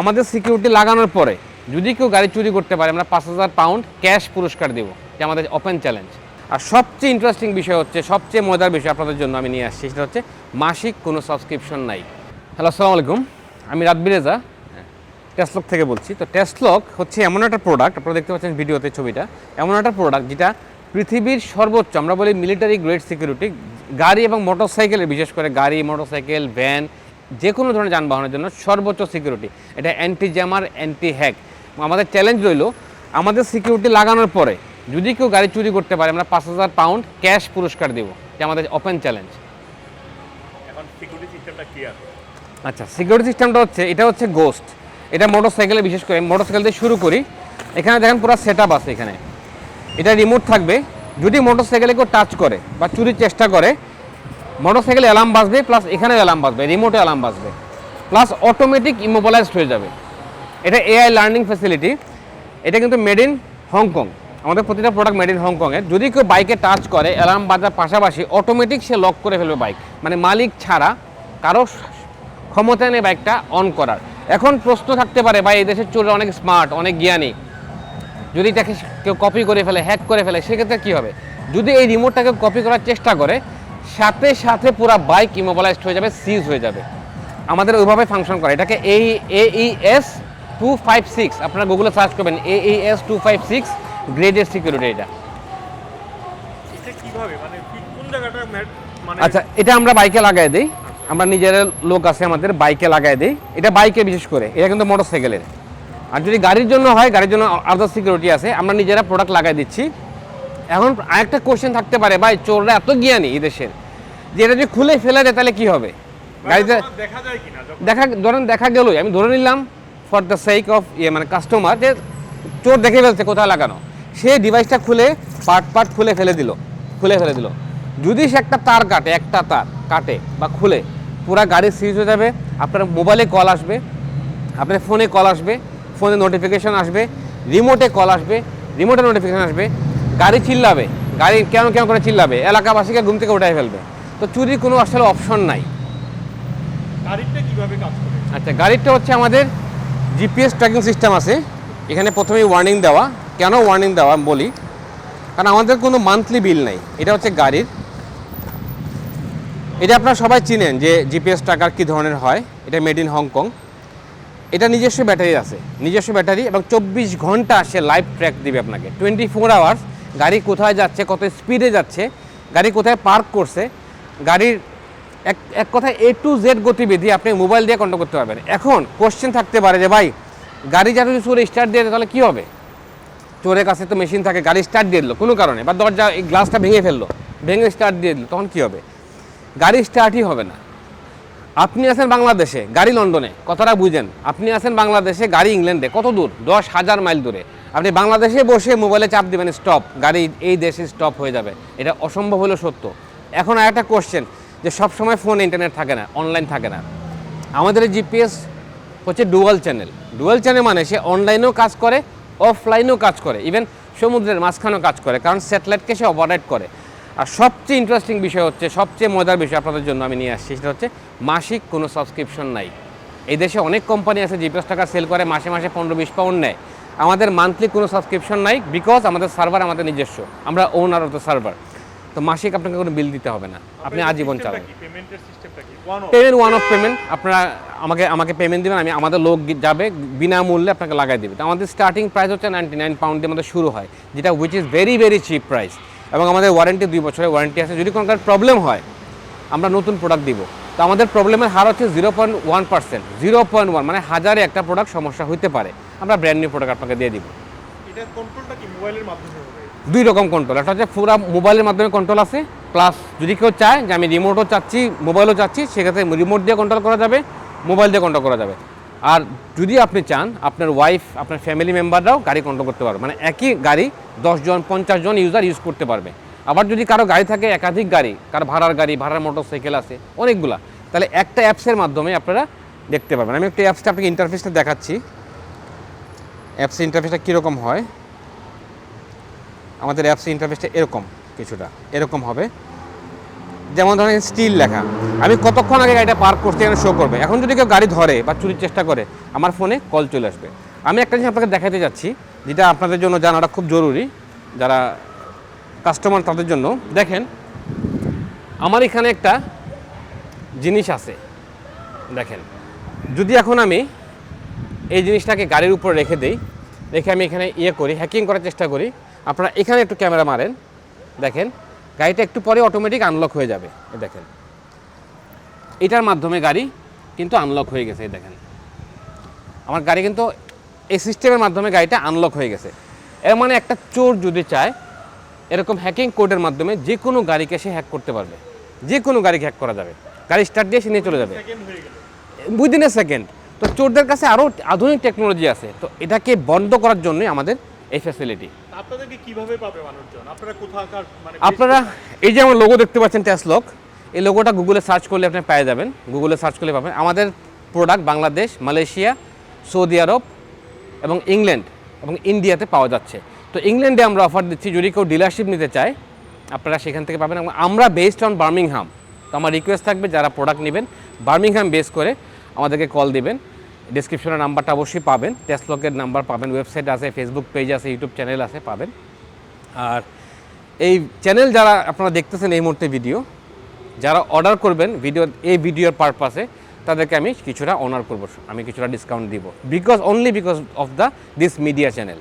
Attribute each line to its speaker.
Speaker 1: আমাদের সিকিউরিটি লাগানোর পরে যদি কেউ গাড়ি চুরি করতে পারে, আমরা পাঁচ হাজার পাউন্ড ক্যাশ পুরস্কার দেবো, যে আমাদের ওপেন চ্যালেঞ্জ আর সবচেয়ে ইন্টারেস্টিং বিষয় হচ্ছে, সবচেয়ে মজার বিষয় আপনাদের জন্য আমি নিয়ে আসছি, সেটা হচ্ছে মাসিক কোনো সাবস্ক্রিপশন নাই। হ্যালো আসসালামু আলাইকুম। আমি রাতবি রেজা থেকে বলছি। তো টেস্টলক হচ্ছে এমন একটা প্রোডাক্ট আপনারা দেখতে পাচ্ছেন ভিডিওতে ছবিটা, এমন একটা প্রোডাক্ট যেটা পৃথিবীর সর্বোচ্চ, আমরা বলি মিলিটারি গ্রেড সিকিউরিটি গাড়ি এবং মোটরসাইকেলের বিশেষ করে গাড়ি মোটরসাইকেল ভ্যান যে কোনো ধরনের যানবাহনের জন্য সর্বোচ্চ সিকিউরিটি এটা অ্যান্টি জ্যামার অ্যান্টি হ্যাক আমাদের চ্যালেঞ্জ রইল আমাদের সিকিউরিটি লাগানোর পরে যদি কেউ গাড়ি চুরি করতে পারে আমরা পাঁচ হাজার পাউন্ড ক্যাশ পুরস্কার দেবো। যে আমাদের ওপেন চ্যালেঞ্জ
Speaker 2: সিকিউরিটি সিস্টেমটা
Speaker 1: আচ্ছা সিকিউরিটি সিস্টেমটা হচ্ছে এটা হচ্ছে গোস্ট এটা মোটরসাইকেলে বিশেষ করে মোটরসাইকেল দিয়ে শুরু করি। এখানে দেখেন পুরো সেট আছে এখানে। এটা রিমোট থাকবে। যদি মোটরসাইকেলে কেউ টাচ করে বা চুরির চেষ্টা করে মোটরসাইকেলে অ্যালার্ম বাজবে প্লাস এখানে অ্যালার্ম বাজবে রিমোটে অ্যালার্ম বাজবে প্লাস অটোমেটিক ইমোবিলাইজড হয়ে যাবে। এটা এআই লার্নিং ফ্যাসিলিটি এটা কিন্তু মেড ইন হংকং আমাদের প্রতিটা প্রোডাক্ট মেড ইন হংকংয়ের যদি কেউ বাইকে টাচ করে অ্যালার্ম বাজার পাশাপাশি অটোমেটিক সে লক করে ফেলবে বাইক মানে মালিক ছাড়া কারও ক্ষমতা নেই বাইকটা অন করার। এখন প্রশ্ন থাকতে পারে, ভাই, এই দেশের চোররা অনেক স্মার্ট অনেক জ্ঞানী। যদি তাকে কেউ কপি করে ফেলে হ্যাক করে ফেলে, সেক্ষেত্রে কী হবে? যদি এই রিমোটটাকে কপি করার চেষ্টা করে সাথে সাথে পুরো বাইক ইমোবিলাইজড হয়ে যাবে সিজ হয়ে যাবে। আমাদের ওইভাবে ফাংশন করে। এটাকে এই এইএস টু ফাইভ সিক্স আপনারা গুগলে সার্চ করবেন এইএস টু ফাইভ সিক্স গ্রেডের সিকিউরিটি এটা।
Speaker 2: মানে মানে
Speaker 1: আচ্ছা এটা আমরা বাইকে লাগাই দিই। আমরা নিজের লোক আছে আমাদের বাইকে লাগাই দিই। এটা বাইকে বিশেষ করে এটা কিন্তু মোটরসাইকেলের আর যদি গাড়ির জন্য হয় গাড়ির জন্য আলাদা সিকিউরিটি আছে আমরা নিজেরা প্রোডাক্ট লাগাই দিচ্ছি। এখন আরেকটা কোশ্চেন থাকতে পারে ভাই চোররা এত জ্ঞানী এই দেশের যে এটা যদি খুলে ফেলে দেয় তাহলে কি হবে? গাড়িতে
Speaker 2: যায়
Speaker 1: দেখা ধরেন দেখা গেলই আমি ধরে নিলাম ফর দ্য সেক অফ ইয়ে মানে কাস্টমার যে চোর দেখে ফেলছে কোথায় লাগানো সে ডিভাইসটা খুলে পার্ট পার্ট খুলে ফেলে দিল খুলে ফেলে দিল। যদি সে একটা তার কাটে একটা তার কাটে বা খুলে পুরা গাড়ি সিজ হয়ে যাবে আপনার মোবাইলে কল আসবে আপনার ফোনে কল আসবে ফোনে নোটিফিকেশন আসবে রিমোটে কল আসবে রিমোটে নোটিফিকেশান আসবে গাড়ি চিল্লাবে গাড়ি কেন কেন করে চিল্লাবে এলাকাবাসীকে ঘুম থেকে উঠাই ফেলবে। তো চুরির কোনো আসলে অপশন নাই।
Speaker 2: গাড়িটা কীভাবে কাজ করে?
Speaker 1: আচ্ছা গাড়িটা হচ্ছে আমাদের জিপিএস ট্র্যাকিং সিস্টেম আছে। এখানে প্রথমেই ওয়ার্নিং দেওয়া। কেন ওয়ার্নিং দেওয়া আমি বলি? কারণ আমাদের কোনো মান্থলি বিল নেই। এটা হচ্ছে গাড়ির। এটা আপনারা সবাই চিনেন যে জিপিএস ট্র্যাকার কী ধরনের হয়। এটা মেড ইন হংকং এটা নিজস্ব ব্যাটারি আছে। নিজস্ব ব্যাটারি এবং চব্বিশ ঘণ্টা সে লাইভ ট্র্যাক দিবে আপনাকে। টোয়েন্টি ফোর আওয়ার্স গাড়ি কোথায় যাচ্ছে, কত স্পিডে যাচ্ছে, গাড়ি কোথায় পার্ক করছে, গাড়ির এক এক কথায় এ টু জেড গতিবিধি আপনি মোবাইল দিয়ে কন্ট্রোল করতে পারবেন। এখন কোশ্চেন থাকতে পারে যে ভাই, গাড়ি যা যদি চোরে স্টার্ট দিয়ে তাহলে কী হবে? চোরের কাছে তো মেশিন থাকে, গাড়ি স্টার্ট দিয়ে দিল, কোনো কারণে। বা দরজা, এই গ্লাসটা ভেঙে ফেলল, ভেঙে স্টার্ট দিয়ে দিল, তখন কী হবে? গাড়ি স্টার্টই হবে না। আপনি আছেন বাংলাদেশে, গাড়ি লন্ডনে, কথাটা বুঝেন। আপনি আছেন বাংলাদেশে, গাড়ি ইংল্যান্ডে, কত দূর? দশ হাজার মাইল দূরে। আপনি বাংলাদেশে বসে মোবাইলে চাপ দিবেন স্টপ গাড়ি এই দেশে স্টপ হয়ে যাবে। এটা অসম্ভব হলেও সত্য। এখন আর একটা কোশ্চেন যে সব সময় ফোন ইন্টারনেট থাকে না অনলাইন থাকে না। আমাদের জিপিএস হচ্ছে ডুয়াল চ্যানেল ডুয়াল চ্যানেল মানে সে অনলাইনেও কাজ করে অফলাইনেও কাজ করে। ইভেন সমুদ্রের মাঝখানেও কাজ করে, কারণ স্যাটেলাইটকে সে অপারেট করে। আর সবচেয়ে ইন্টারেস্টিং বিষয় হচ্ছে, সবচেয়ে মজার বিষয় আপনাদের জন্য আমি নিয়ে আসছি, সেটা হচ্ছে মাসিক কোনো সাবস্ক্রিপশন নাই। এই দেশে অনেক কোম্পানি আছে জিপিএস টাকা সেল করে, মাসে মাসে পনেরো, বিশ পাউন্ড নেয়। আমাদের মান্থলি কোনো সাবস্ক্রিপশন নাই বিকজ আমাদের সার্ভার আমাদের নিজস্ব। আমরা ওনার অফ দ্য সার্ভার তো মাসিক আপনাকে কোনো বিল দিতে হবে না। আপনি আজীবন চালান।
Speaker 2: পেমেন্টের one off
Speaker 1: payment one off payment আপনারা আমাকে আমাকে পেমেন্ট দেবেন আমি আমাদের লোক যাবে বিনামূল্যে আপনাকে লাগাই দেবে। তো আমাদের স্টার্টিং প্রাইস হচ্ছে নাইনটি নাইন পাউন্ড দিয়ে আমাদের শুরু হয় যেটা which is very very cheap price এবং আমাদের ওয়ারেন্টি দুই বছরের ওয়ারেন্টি আছে। যদি কোনো কারণ প্রবলেম হয় আমরা নতুন প্রোডাক্ট দিব। তো আমাদের প্রবলেমের হার হচ্ছে zero point one percent zero point one মানে হাজারে একটা প্রোডাক্ট সমস্যা হতে পারে। আমরা ব্র্যান্ড নিউ প্রোডাক্ট আপনাকে দিয়ে দিব। দুই রকম কন্ট্রোল একটা হচ্ছে পুরো মোবাইলের মাধ্যমে কন্ট্রোল আছে প্লাস যদি কেউ চায় যে আমি রিমোটও চাচ্ছি মোবাইলও চাচ্ছি সেক্ষেত্রে রিমোট দিয়ে কন্ট্রোল করা যাবে মোবাইল দিয়ে কন্ট্রোল করা যাবে। আর যদি আপনি চান আপনার ওয়াইফ আপনার ফ্যামিলি মেম্বাররাও গাড়ি কন্ট্রোল করতে পারবে। মানে একই গাড়ি দশজন পঞ্চাশ জন ইউজার ইউজ করতে পারবে। আবার যদি কারও গাড়ি থাকে একাধিক গাড়ি কারও ভাড়ার গাড়ি ভাড়ার মোটর সাইকেল আছে অনেকগুলা তাহলে একটা অ্যাপসের মাধ্যমে আপনারা দেখতে পারবেন। আমি একটা অ্যাপসটা আপনাকে ইন্টারফেসটা দেখাচ্ছি। অ্যাপস ইন্টারফেসটা কীরকম হয়? আমাদের অ্যাপস ইন্টারফেসটা এরকম কিছুটা, এরকম হবে। যেমন ধরেন স্টিল লেখা। আমি কতক্ষণ আগে গাড়িটা পার্ক করতে এখানে শো করবে? এখন যদি কেউ গাড়ি ধরে বা চুরির চেষ্টা করে, আমার ফোনে কল চলে আসবে। আমি একটা জিনিস আপনাকে দেখাতে যাচ্ছি, যেটা আপনাদের জন্য জানাটা খুব জরুরি। যারা কাস্টমার তাদের জন্য। দেখেন, আমার এখানে একটা জিনিস আছে। দেখেন, যদি এখন আমি এই জিনিসটাকে গাড়ির উপর রেখে দেই। রেখে আমি এখানে ইয়ে করি হ্যাকিং করার চেষ্টা করি। আপনারা এখানে একটু ক্যামেরা মারেন দেখেন। গাড়িটা একটু পরে অটোমেটিক আনলক হয়ে যাবে দেখেন। এটার মাধ্যমে গাড়ি কিন্তু আনলক হয়ে গেছে এই দেখেন। আমার গাড়ি কিন্তু এই সিস্টেমের মাধ্যমে গাড়িটা আনলক হয়ে গেছে। এর মানে একটা চোর যদি চায় এরকম হ্যাকিং কোডের মাধ্যমে যে কোনো গাড়িকে সে হ্যাক করতে পারবে। যে কোনো গাড়িকে হ্যাক করা যাবে। গাড়ি স্টার্ট দিয়ে সে নিয়ে চলে যাবে। উইদিন এ সেকেন্ড তো চোরদের কাছে আরও আধুনিক টেকনোলজি আছে। তো এটাকে বন্ধ করার জন্যই আমাদের এই ফ্যাসিলিটি
Speaker 2: আপনাদেরকে কীভাবে পাবে মানুষজন? আপনারা কোথাকার মানে
Speaker 1: আপনারা এই যে আমার লোগো দেখতে পাচ্ছেন টেসলক এই লোগোটা গুগলে সার্চ করলে আপনি পেয়ে যাবেন। গুগলে সার্চ করলে পাবেন। আমাদের product Bangladesh Malaysia Saudi Arab এবং ইংল্যান্ড এবং ইন্ডিয়াতে পাওয়া যাচ্ছে। তো ইংল্যান্ডে আমরা অফার দিচ্ছি যদি কেউ ডিলারশিপ নিতে চায় আপনারা সেখান থেকে পাবেন। এবং আমরা বেসড অন বার্মিংহাম তো আমার রিকোয়েস্ট থাকবে যারা প্রোডাক্ট নেবেন বার্মিংহাম বেস করে আমাদেরকে কল দিবেন। ডিসক্রিপশনের নাম্বারটা অবশ্যই পাবেন। টেস্টলকের নাম্বার পাবেন। ওয়েবসাইট আছে ফেসবুক পেজ আছে ইউটিউব চ্যানেল আছে, পাবেন। আর এই চ্যানেল যারা আপনারা দেখতেছেন এই মুহূর্তে ভিডিও যারা অর্ডার করবেন ভিডিও এই ভিডিওর পারপাসে তাদেরকে আমি কিছুটা অনার করব। আমি কিছুটা ডিসকাউন্ট দিব। Because only because of the this media channel